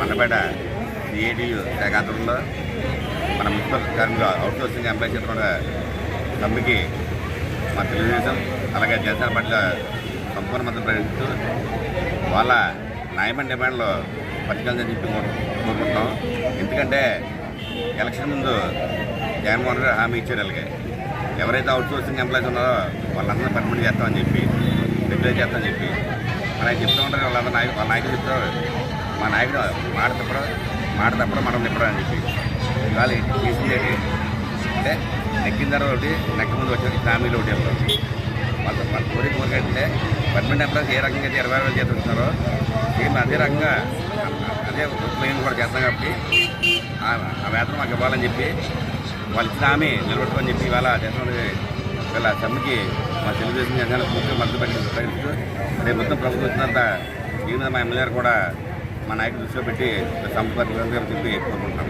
Mandapeta CITU శాఖ ఆధ్వర్యంలో మన మున్సిపల్ కార్మికులు అవుట్సోర్సింగ్ ఎంప్లాయీ చేతున్న సమ్మెకి మన తెలుగుదేశం అలాగే జనసేన పట్ల సంపూర్ణ మద్దతు ప్రకటిస్తూ వాళ్ళ న్యాయమైన డిమాండ్లు పట్టుకెళ్ళని చెప్పి కోరుకుంటున్నాం. ఎందుకంటే ఎలక్షన్ ముందు జగన్మోహన్ గారు హామీ ఇచ్చారు వాళ్ళకి ఎవరైతే అవుట్సోర్సింగ్ ఎంప్లాయీస్ ఉన్నారో వాళ్ళందరినీ పర్మిట్ చేస్తామని చెప్పి రెగ్యులేట్ చేస్తామని చెప్పి మరి ఆయన చెప్తూ ఉంటారు వాళ్ళందరూ నాయకులు వాళ్ళ నాయకులు చెప్తారు. మా నాయకుడు మాట తప్పడం మాట తప్పడం మనం తిప్పడం అని చెప్పి. ఇవాళ చేసింది ఏంటి అంటే నెక్కిన తర్వాత ఒకటి నెక్క ముందు వచ్చి ఫ్యామిలీలో ఒకటి వెళ్తాం వాళ్ళ వాళ్ళ కోరిక కోరిక అంటే పర్మనెంట్ ఎంప్లాయీస్ ఏ రకంగా అయితే ఇరవై వేలు చేస్తుంటారో సేమ్ అదే రకంగా అదే మేము కూడా చేస్తాం కాబట్టి ఆ వేతనం మాకు ఇవ్వాలని చెప్పి వాళ్ళు ఇచ్చిన హామీ నిలబెట్టుకొని చెప్పి ఇవాళ దేశంలో వీళ్ళ సమ్మెకి మా తెలుగుదేశం జనసేన పూర్తిగా మద్దతు ప్రకటి- ప్రకటిస్తూ రేపు మొత్తం ప్రభుత్వం వచ్చినంత ఈ మా ఎమ్మెల్యే కూడా మా నాయకులు దృష్టిలో పెట్టి సంపర్కంగా చెప్పి కోరుకుంటున్నాం